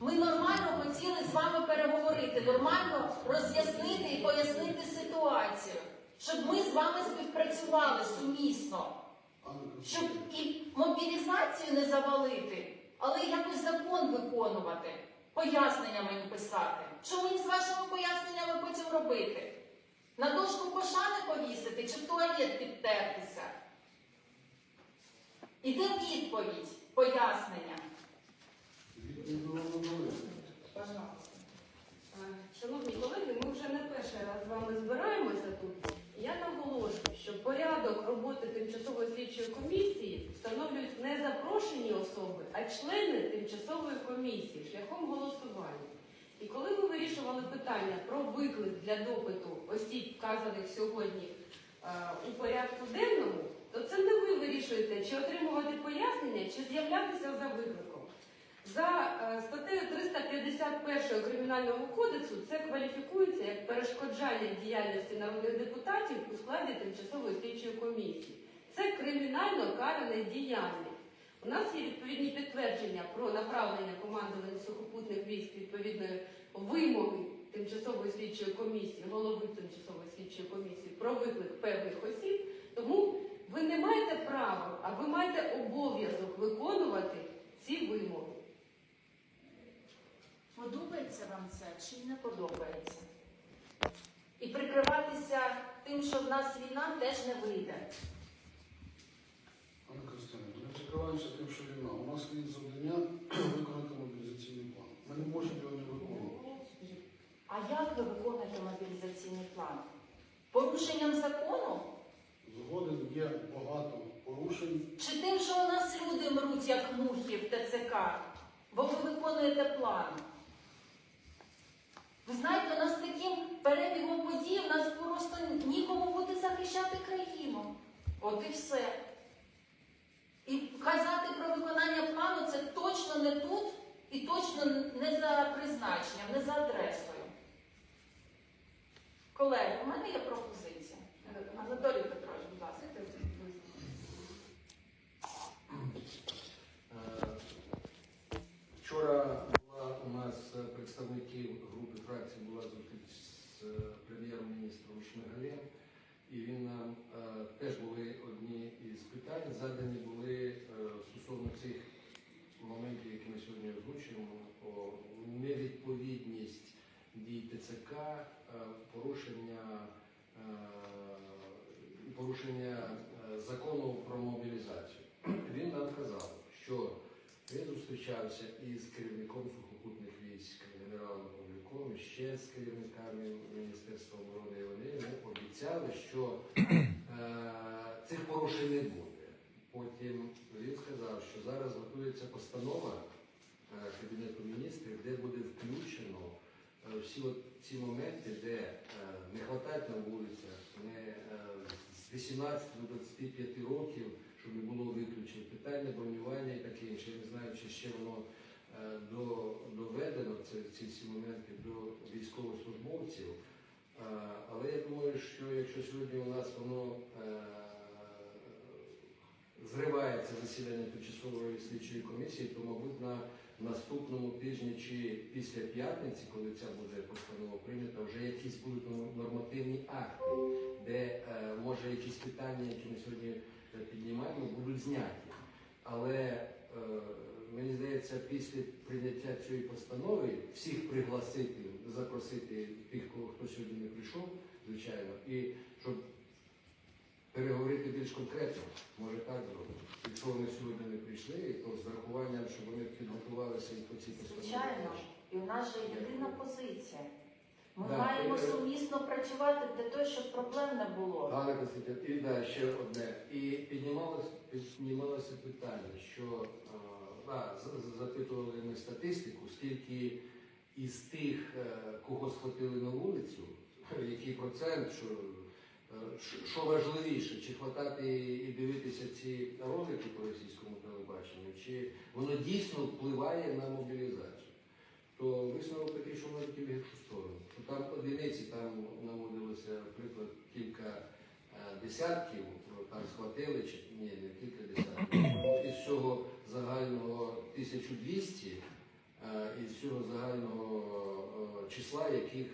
Ми нормально хотіли з вами переговорити, нормально роз'яснити і пояснити ситуацію, щоб ми з вами співпрацювали сумісно, щоб і мобілізацію не завалити, але якось закон виконувати, пояснення мені писати. Що мені з вашими поясненнями потім робити? На дошку пошани повісити чи в туалет підтертися? Іде відповідь, пояснення. відповідь ми вам надали. Пожалуйста. Шановні колеги, ми вже не перший раз з вами збираємося тут. Я наголошую, що порядок роботи тимчасової слідчої комісії встановлюють не запрошені особи, а члени тимчасової комісії шляхом голосування. І коли ви вирішували питання про виклик для допиту осіб, вказаних сьогодні е, у порядку денному, то це не ви вирішуєте, чи отримувати пояснення, чи з'являтися за викликом. За е, статтею 351 Кримінального кодексу це кваліфікується як перешкоджання діяльності народних депутатів у складі тимчасової слідчої комісії. Це кримінально каране діяння. У нас є відповідні підтвердження про направлення командування сухопутних військ відповідної вимоги тимчасової слідчої комісії, голови тимчасової слідчої комісії про виклик певних осіб. Тому ви не маєте права, а ви маєте обов'язок виконувати ці вимоги. Подобається вам це чи не подобається? І прикриватися тим, що в нас війна, теж не вийде. Анна Костянтинівна, ми прикриваємося тим, що війна. У нас стоїть завдання виконати мобілізаційний план. Ми не можемо його не виконувати. А як ви виконуєте мобілізаційний план? Порушенням закону? Згоден є багато порушень. Чи тим, що у нас люди мруть, як мухи в ТЦК? Бо ви виконуєте план. Ви знаєте, у нас таким перебігом подій у нас просто нікому буде захищати країну. От і все. І казати про виконання плану це точно не тут і точно не за призначенням, не за адресою. Колеги, у мене є пропозиція. Анатолій Петрович, будь ласка. Е, Вчора була у нас представників групи фракції була зустріч з е, прем'єр-міністром Шмигалем, і він нам е, теж були одні із питань, задані були е, стосовно цих моментів, які ми сьогодні озвучуємо, про невідповідність дій ТЦК, е, порушення, е, порушення е, закону про мобілізацію. Він нам казав, що він зустрічався із керівником сухопутних військ генералом Павлюком, ще з керівниками Міністерства оборони. І вони йому обіцяли, що е, цих порушень не буде. Потім він сказав, що зараз готується постанова е, Кабінету міністрів, де буде включено е, всі ці моменти, де е, не вистачає на вулицях, не е, з 18 до 25 років, щоб не було виключень, питання бронювання і таке інше. Я не знаю, чи ще воно е, до, доведено, це, ці всі моменти до військовослужбовців. Е, Але я думаю, що якщо сьогодні у нас воно е, зривається засідання тимчасової слідчої комісії, то, мабуть, на наступному тижні чи після п'ятниці, коли ця буде постанова прийнята, вже якісь будуть нормативні акти, може якісь питання, які ми сьогодні е, піднімаємо, будуть зняті. Але е, мені здається, після прийняття цієї постанови всіх пригласити, запросити тих, хто сьогодні не прийшов, звичайно, і щоб переговорити більш конкретно, може так зробити. Якщо вони сьогодні не прийшли, то з врахуванням, щоб вони підготувалися і по цій постанові. Звичайно, і у нас же єдина позиція. Ми Да, маємо і- сумісно працювати для того, щоб проблем не було. Ганна Константинівна, і да, ще одне. І піднімалося, піднімалося питання, що а, да, з- з- запитували ми статистику, скільки із тих, е, кого схватили на вулицю, який процент, що, е, що- що важливіше, чи хватати і дивитися ці ролики по російському телебаченню, чи воно дійсно впливає на мобілізацію. То висновок такий, що може тільки в сторону. Там одиниці, там наводилося, наприклад, кілька е, десятків, там схватили, чи ні, не кілька десятків. Із всього загального 1200 е, із цього загального е, числа, яких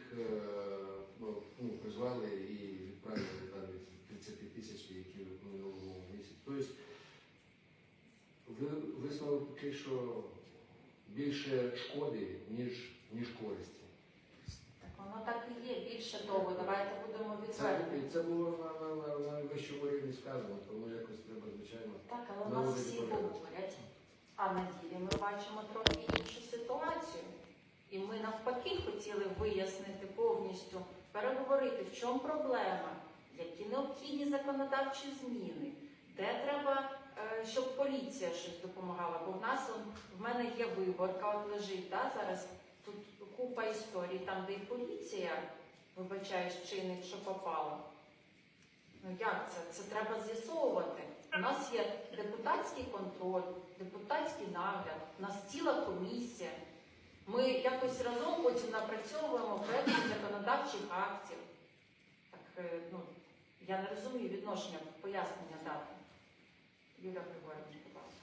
ну, ну, призвали і відправили там від 30 тисяч, які в минулому місяці. Тобто ви- висновок такий, що більше шкоди, ніж, ніж користі. Так воно так і є. Більше того, давайте будемо Це, відверті. це було на, на, на, на вищому рівні сказано, тому якось треба, звичайно. Так, але у нас всі говорять. А на ділі ми бачимо трохи іншу ситуацію. І ми навпаки хотіли вияснити повністю, переговорити, в чому проблема, які необхідні законодавчі зміни, де треба, щоб поліція щось допомагала. Бо в нас в мене є виборка, от лежить да, зараз. Тут купа історій, там, де і поліція, вибачаєш, чинить, що попало. Ну як це? Це треба з'ясовувати. У нас є депутатський контроль, депутатський нагляд, у нас ціла комісія. Ми якось разом потім напрацьовуємо проекти законодавчих актів. Так, е, ну, я не розумію відношення, пояснення дати. Юля Григорівна, будь ласка.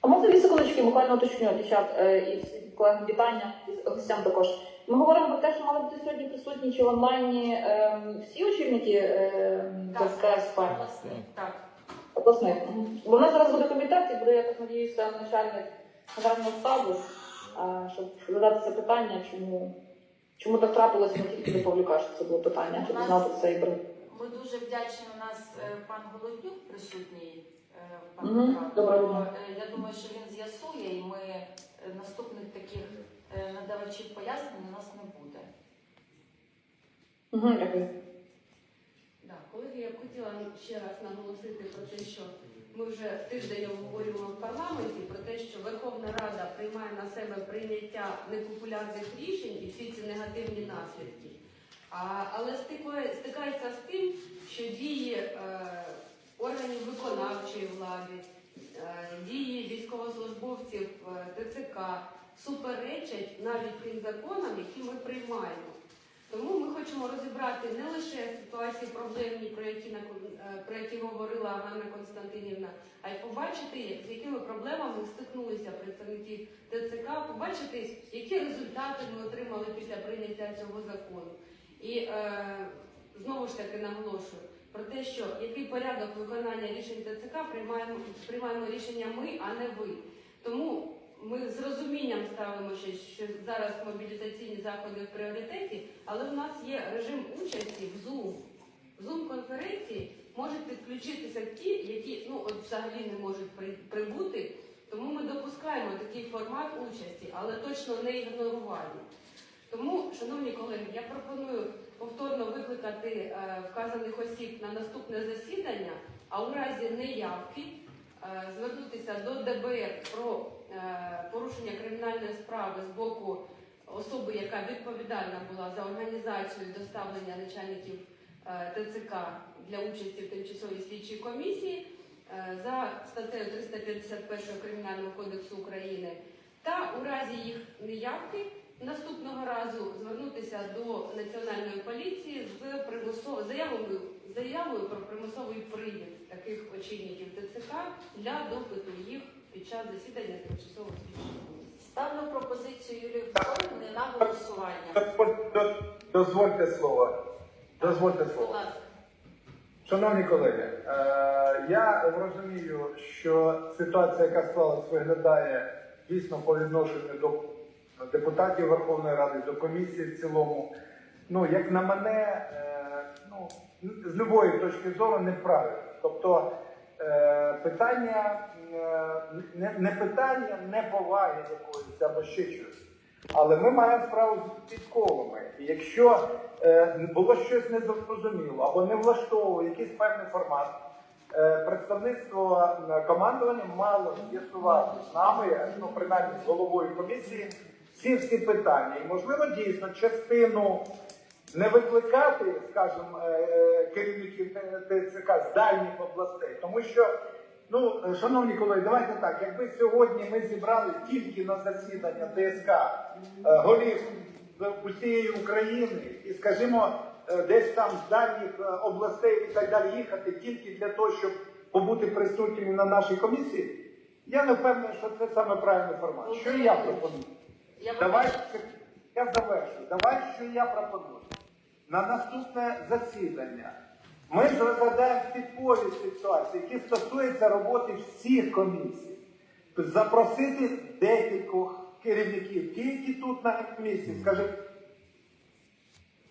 А можна дві секундочки буквально уточню, дівчат е, і колегам вітання і гостям також. Ми говоримо про те, що мали бути сьогодні присутні чи в онлайні ем, всі очільники ем, Так. ТСК СП Власне, так. обласних. Бо в нас зараз буде комітет і буде, я так надіюся, начальник генерального штабу, щоб задати це питання, чому, чому так трапилося не тільки до Павлюка, що це було питання, щоб знати цей бред. Ми дуже вдячні. У нас е, пан Голоднюк присутній. Е, Пан Мгм, Петро. доброго То, дня. е, Я думаю, що він з'ясує, і ми е, наступних таких е, надавачів пояснень у нас не буде. Угу, дякую. Да, колеги, я б хотіла ще раз наголосити про те, що ми вже тиждень обговорюємо в парламенті про те, що Верховна Рада приймає на себе прийняття непопулярних рішень і всі ці негативні наслідки. А, але стикає, стикається з тим, що дії е, органів виконавчої влади, е, дії військовослужбовців е, ТЦК суперечать навіть тим законам, які ми приймаємо. Тому ми хочемо розібрати не лише ситуації проблемні, про які е, про які говорила Ганна Константинівна, а й побачити, з якими проблемами стикнулися представники ТЦК, побачити, які результати ми отримали після прийняття цього закону. І е, знову ж таки наголошую про те, що який порядок виконання рішень ТЦК приймаємо, приймаємо рішення ми, а не ви. Тому ми з розумінням ставимо, що, що зараз мобілізаційні заходи в пріоритеті, але в нас є режим участі в Zoom. В Zoom-конференції можуть підключитися ті, які ну от взагалі не можуть прибути. Тому ми допускаємо такий формат участі, але точно не ігнорування. Тому, шановні колеги, я пропоную повторно викликати е, вказаних осіб на наступне засідання, а у разі неявки е, звернутися до ДБР про е, порушення кримінальної справи з боку особи, яка відповідальна була за організацію доставлення начальників ТЦК для участі в тимчасовій слідчій комісії за статтею 351 Кримінального кодексу України, та у разі їх неявки наступного разу звернутися до національної поліції з примусовою заявою, заявою про примусовий приїзд таких очільників ТЦК для допиту їх під час засідання тимчасової слідчої. Ставлю пропозицію Юлії Григорівни на голосування. Дозвольте слово. Дозвольте Будь слово. ласка. Шановні колеги, е, я розумію, що ситуація, яка склалась, виглядає дійсно по відношенню до депутатів Верховної Ради, до комісії в цілому. Ну, як на мене, е, ну, з любої точки зору неправильно. Тобто е, питання е, не, не питання неповаги якоїсь або ще щось. Але ми маємо справу з підковами. І якщо було щось незрозуміло або не влаштовував якийсь певний формат, представництво командування мало з'ясувати з нами, ну принаймні з головою комісії, всі всі питання. І можливо дійсно частину не викликати, скажімо, е, е, керівників ТЦК з дальніх областей, тому що. Ну, е, шановні колеги, давайте так. Якби сьогодні ми зібрали тільки на засідання ТСК е, голів усієї України і, скажімо, е, десь там з дальніх е, областей і так далі їхати тільки для того, щоб побути присутніми на нашій комісії, я не впевнений, що це саме правильний формат. Що я пропоную. Я Давай, я завершу. Давай, що я пропоную. На наступне засідання ми розглядаємо типові ситуації, які стосуються роботи всіх комісій. Запросити декількох керівників, ті, які тут на комісії, скажімо,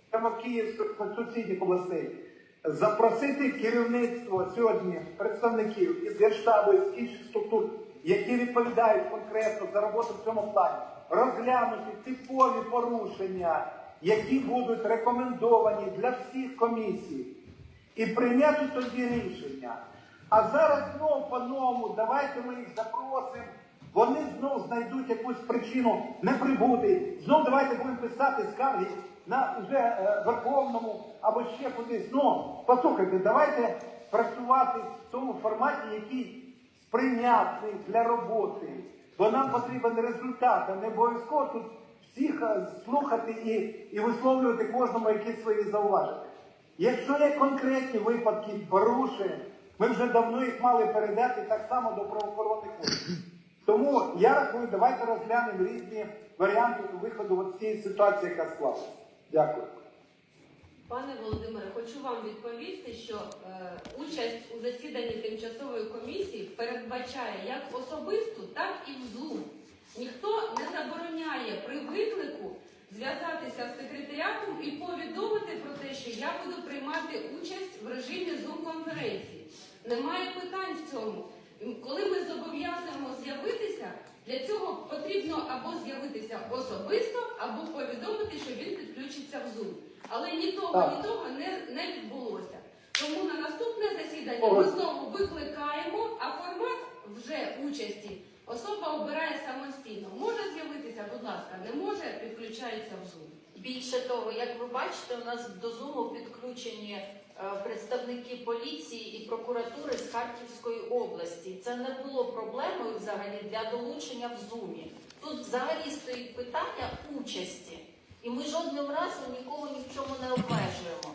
прямо Київських сусідніх областей, запросити керівництво сьогодні представників із Генштабу, із інших структур, які відповідають конкретно за роботу в цьому плані, розглянути типові порушення, які будуть рекомендовані для всіх комісій, і прийняти тоді рішення. А зараз знову по-новому, давайте ми їх запросимо. Вони знов знайдуть якусь причину не прибути. Знов давайте будемо писати скарги на вже е, Верховному або ще кудись. Ну, послухайте, давайте працювати в тому форматі, який сприйнятний для роботи. Бо нам потрібен результат, а не обов'язково тут всіх е, слухати і, і висловлювати кожному якісь свої зауваження. Якщо є конкретні випадки порушень, ми вже давно їх мали передати так само до правоохоронних органів. Тому я рахую, давайте розглянемо різні варіанти виходу з цієї ситуації, яка склалася. Дякую. Пане Володимире, хочу вам відповісти, що е, участь у засіданні тимчасової комісії передбачає як особисту, так і в Zoom. Ніхто не забороняє при виклику зв'язатися з секретаріатом і повідомити про те, що я буду приймати участь в режимі Zoom-конференції. Немає питань в цьому. Коли ми зобов'язуємо з'явитися, для цього потрібно або з'явитися особисто, або повідомити, що він підключиться в Zoom. Але ні того, Так. ні того не, не відбулося. Тому на наступне засідання ми знову викликаємо, а формат вже участі особа обирає самостійно. Може з'явитися, будь ласка, не може, підключається в Zoom. Більше того, як ви бачите, у нас до Зуму підключені е, представники поліції і прокуратури з Харківської області. Це не було проблемою взагалі для долучення в Зумі. Тут взагалі стоїть питання участі, і ми жодним разом нікого ні в чому не обмежуємо.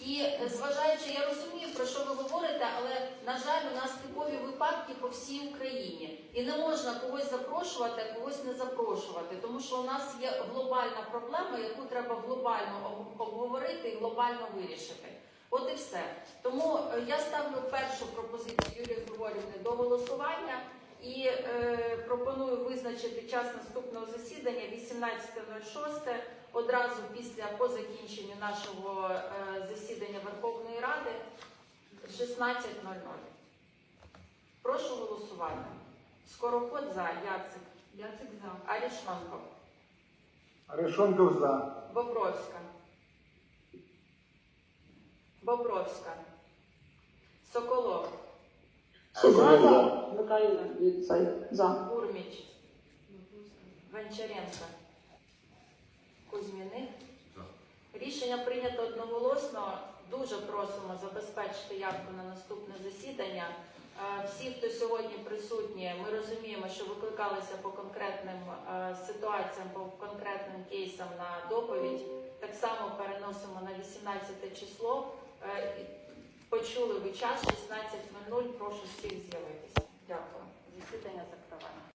І е, зважаючи, я розумію, про що ви говорите, але на жаль, у нас типові випадки по всій Україні. І не можна когось запрошувати, а когось не запрошувати, тому що у нас є глобальна проблема, яку треба глобально обговорити і глобально вирішити. От і все. Тому е, я ставлю першу пропозицію Юлії Григорівни до голосування і е, пропоную визначити час наступного засідання 18.06 одразу після по закінченню нашого е, засідання Верховної Ради 16.00. Прошу голосувати. Скороход за, Яцик, Яцик за. Арішонко, Решонков за. Бобровська. Бобровська. Соколов, За, за. За. Бурміч, Гончаренко, Рішення прийнято одноголосно. Дуже просимо забезпечити явку на наступне засідання. Е, Всі, хто сьогодні присутні, ми розуміємо, що викликалися по конкретним е, ситуаціям, по конкретним кейсам на доповідь. Так само переносимо на 18 число. Е, Почули ви час 16.00. Прошу всіх з'явитися. Дякую. Засідання закриваємо.